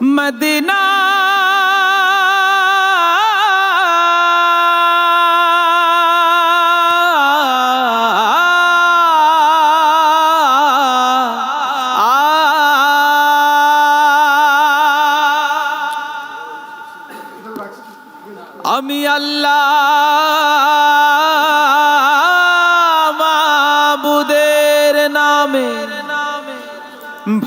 Medina আমি আল্লাহ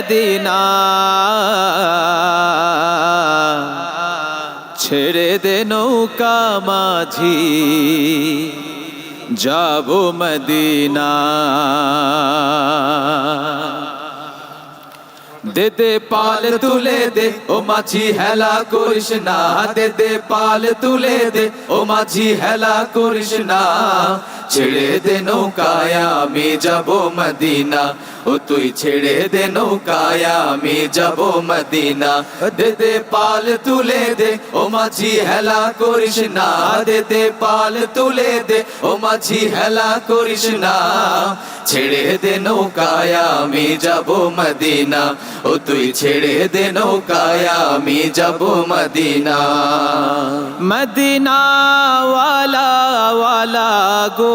Medina ছেড়ে দে নৌকা মাঝি যাব মদিনা দে দে পাল তুলে দে ও মাঝি হেলা করিস না দে দে পাল তুলে দে ও মাঝি হেলা করিস না ছেড়ে দে নৌকায় আমি যাব মদিনা ও তুই ছেড়ে দে নৌকায়, আমি যাব মদিনা। দে দে পাল তুলে দে, ও মাঝি হেলা করিস না। দে দে পাল তুলে দে, ও মাঝি হেলা করিস না। ছেড়ে দে নৌকায়, আমি যাব মদিনা। ও তুই ছেড়ে দে নৌকায়, আমি যাব মদিনা। মদিনা ওয়ালা ওয়ালা গো।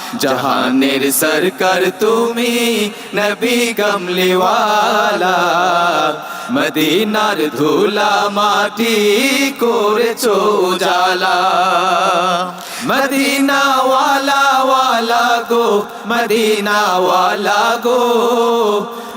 জাহানের সরকার তুমি নবী কমলিওয়ালা মদিনার ধুলা মাটি করেছ জালা মদিনা ওয়ালা ওয়ালা গো মদিনা ওয়ালা গো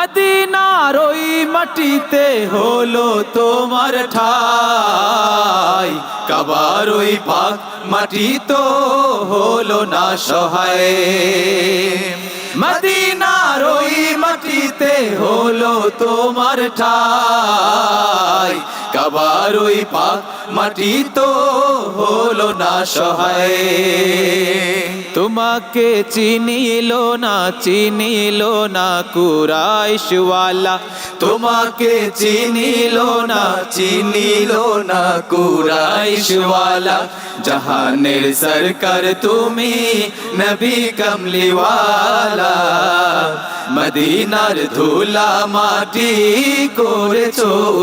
মদিনার ওই মাটিতে হলো তোমার ঠাই। কাবার ওই পাক মাটি তো হলো না সহায়। মদিনার ওই মাটিতে হলো তোমার ঠাই। কাবার ওই পাক মাটি তো হলো না সহায়। তোমাকে চিনিল না চিনিল না কুরাইশওয়ালা। তোমাকে চিনিল না চিনিল না কুরাইশওয়ালা। জাহানের সরকার তুমি নবী কমলিওয়ালা। মদিনার ধুলা মাটি করেছ